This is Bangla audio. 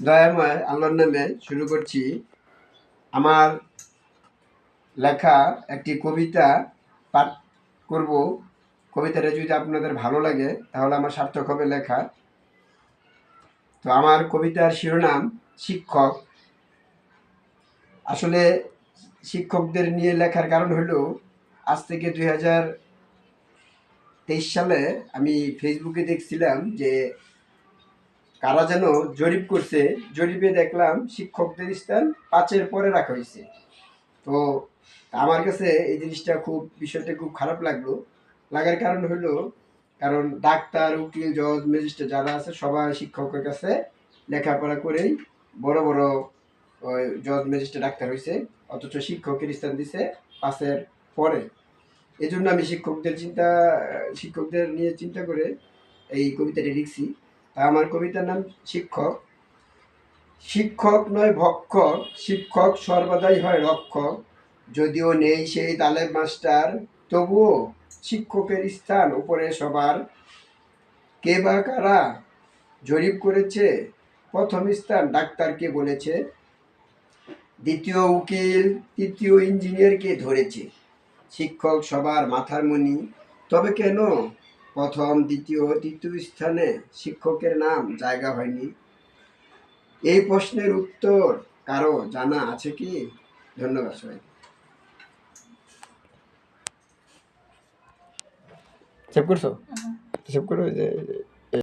দয়াময় আল্লাহর নামে শুরু করছি। আমার লেখা একটি কবিতা পাঠ করব। কবিতাটা যদি আপনাদের ভালো লাগে, তাহলে আমার সার্থক হবে লেখা। তো আমার কবিতার শিরোনাম, শিক্ষক। আসলে শিক্ষকদের নিয়ে লেখার কারণ হলো, আজ থেকে দুই হাজার তেইশ সালে আমি ফেসবুকে দেখছিলাম যে কারা যেন জরিপ করছে। জরিপে দেখলাম শিক্ষকদের স্থান পাঁচের পরে রাখা হয়েছে। তো আমার কাছে এই জিনিসটা খুব, বিষয়টা খুব খারাপ লাগল। লাগার কারণ হলো, কারণ ডাক্তার, উকিল, জজ, ম্যাজিস্ট্রেট যারা আছে, সবাই শিক্ষকের কাছে লেখাপড়া করেই বড় বড় জজ, ম্যাজিস্ট্রেট, ডাক্তার হয়েছে অথচ শিক্ষকের স্থান দিছে পাঁচের পরে। এই জন্য আমি শিক্ষকদের চিন্তা, শিক্ষকদের নিয়ে চিন্তা করে এই কবিতাটি লিখছি। আমার কবিতার নাম শিক্ষক। শিক্ষক নয় ভক্ষক, শিক্ষক সর্বদাই হয় রক্ষক। যদিও নেই সেই তালেব মাস্টার, তবুও শিক্ষকের স্থান উপরে সবার। কে বা কারা জরিপ করেছে? প্রথম স্থান ডাক্তারকে বলেছে। দ্বিতীয় উকিল, তৃতীয় ইঞ্জিনিয়ারকে ধরেছে। শিক্ষক সবার মাথার মনি তবে কেন? প্রথম দ্বিতীয় তৃতীয় স্থানে শিক্ষকের নাম জায়গা হয়নি। এই প্রশ্নের উত্তর কারও জানা আছে কি? ধন্যবাদ সবাই সেভ করছ? সেভ করো যে